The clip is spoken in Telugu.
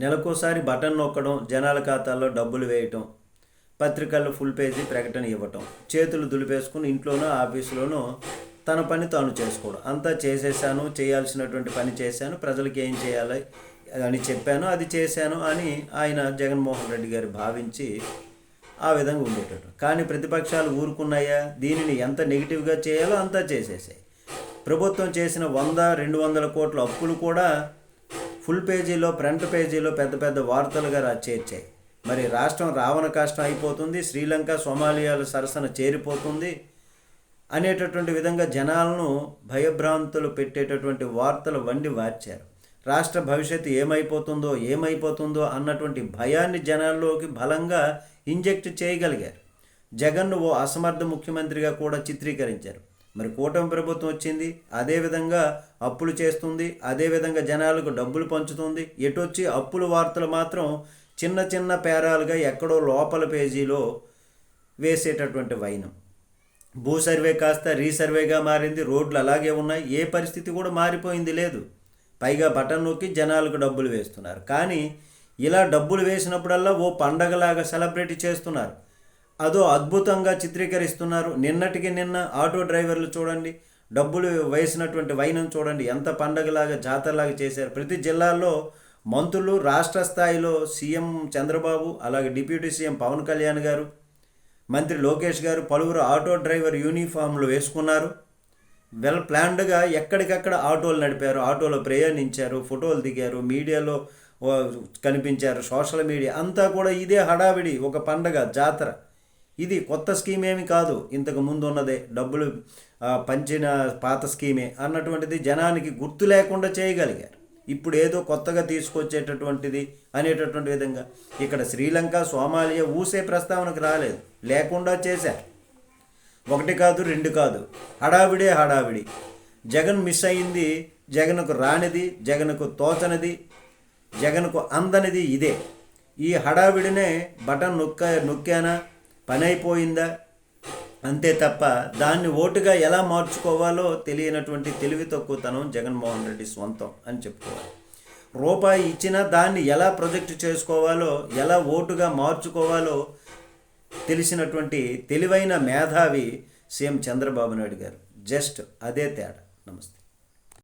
నెలకోసారి బటన్ నొక్కడం జనాల ఖాతాల్లో డబ్బులు వేయటం పత్రికల్లో ఫుల్ పేజీ ప్రకటన ఇవ్వటం చేతులు దులిపేసుకుని ఇంట్లోనో ఆఫీసులోనో తన పని తాను చేసుకోవడం. అంతా చేసేసాను చేయాల్సినటువంటి పని చేశాను ప్రజలకి ఏం చేయాలి అని చెప్పాను అది చేశాను అని ఆయన జగన్మోహన్ రెడ్డి గారు భావించి ఆ విధంగా ఉండేటట్టు. కానీ ప్రతిపక్షాలు ఊరుకున్నాయా? దీనిని ఎంత నెగిటివ్గా చేయాలో అంతా చేసేసాయి. ప్రభుత్వం చేసిన వంద రెండు వందల కోట్ల అప్పులు కూడా ఫుల్ పేజీలో ఫ్రంట్ పేజీలో పెద్ద పెద్ద వార్తలుగా రా చేర్చాయి. మరి రాష్ట్రం రావణ కష్టం అయిపోతుంది శ్రీలంక సోమాలియాల సరసన చేరిపోతుంది అనేటటువంటి విధంగా జనాలను భయభ్రాంతులు పెట్టేటటువంటి వార్తలు వండి వార్చారు. రాష్ట్ర భవిష్యత్తు ఏమైపోతుందో ఏమైపోతుందో అన్నటువంటి భయాన్ని జనాల్లోకి బలంగా ఇంజెక్ట్ చేయగలిగారు. జగన్ను ఓ అసమర్థ ముఖ్యమంత్రిగా కూడా చిత్రీకరించారు. మరి కూటమి ప్రభుత్వం వచ్చింది అదేవిధంగా అప్పులు చేస్తుంది అదేవిధంగా జనాలకు డబ్బులు పంచుతుంది. ఎటొచ్చి అప్పుల వార్తలు మాత్రం చిన్న చిన్న పేరాలుగా ఎక్కడో లోపల పేజీలో వేసేటటువంటి వైనం. భూ సర్వే కాస్త రీసర్వేగా మారింది రోడ్లు అలాగే ఉన్నాయి ఏ పరిస్థితి కూడా మారిపోయింది లేదు. పైగా బటన్ నొక్కి జనాలకు డబ్బులు వేస్తున్నారు. కానీ ఇలా డబ్బులు వేసినప్పుడల్లా ఓ పండగలాగా సెలబ్రేట్ చేస్తున్నారు. అదో అద్భుతంగా చిత్రీకరిస్తున్నారు. నిన్నటికి నిన్న ఆటో డ్రైవర్లు చూడండి డబ్బులు వేసినటువంటి వైనం చూడండి ఎంత పండగలాగా జాతరలాగా చేశారు. ప్రతి జిల్లాల్లో మంత్రులు రాష్ట్ర స్థాయిలో సీఎం చంద్రబాబు అలాగే డిప్యూటీ సీఎం పవన్ కళ్యాణ్ గారు మంత్రి లోకేష్ గారు పలువురు ఆటో డ్రైవర్ యూనిఫామ్లు వేసుకున్నారు. వెల్ ప్లాన్డ్గా ఎక్కడికక్కడ ఆటోలు నడిపారు. ఆటోలో ప్రయాణించారు ఫోటోలు దిగారు మీడియాలో కనిపించారు సోషల్ మీడియా అంతా కూడా ఇదే హడావిడి ఒక పండగ జాతర. ఇది కొత్త స్కీమ్ ఏమి కాదు. ఇంతకు ముందు ఉన్నదే డబ్బులు పంచిన పాత స్కీమే అన్నటువంటిది జనానికి గుర్తు లేకుండా చేయగలిగారు. ఇప్పుడు ఏదో కొత్తగా తీసుకొచ్చేటటువంటిది అనేటటువంటి విధంగా ఇక్కడ శ్రీలంక సోమాలియా ఊసే ప్రస్తావనకు రాలేదు. లేకుండా చేశారు. ఒకటి కాదు రెండు కాదు. హడావిడే హడావిడి. జగన్ మిస్ అయింది జగన్కు రానిది జగన్కు తోచనిది జగన్కు అందనిది ఇదే. ఈ హడావిడినే బటన్ నొక్క నొక్కానా? పని అయిపోయిందా అంతే తప్ప దాన్ని ఓటుగా ఎలా మార్చుకోవాలో తెలియనటువంటి తెలివి తక్కువతనం జగన్మోహన్ రెడ్డి స్వంతం అని చెప్పుకోవాలి. రూపాయి ఇచ్చినా దాన్ని ఎలా ప్రొజెక్ట్ చేసుకోవాలో ఎలా ఓటుగా మార్చుకోవాలో తెలిసినటువంటి తెలివైన మేధావి సీఎం చంద్రబాబు నాయుడు గారు. జస్ట్ అదే తేడా. నమస్తే.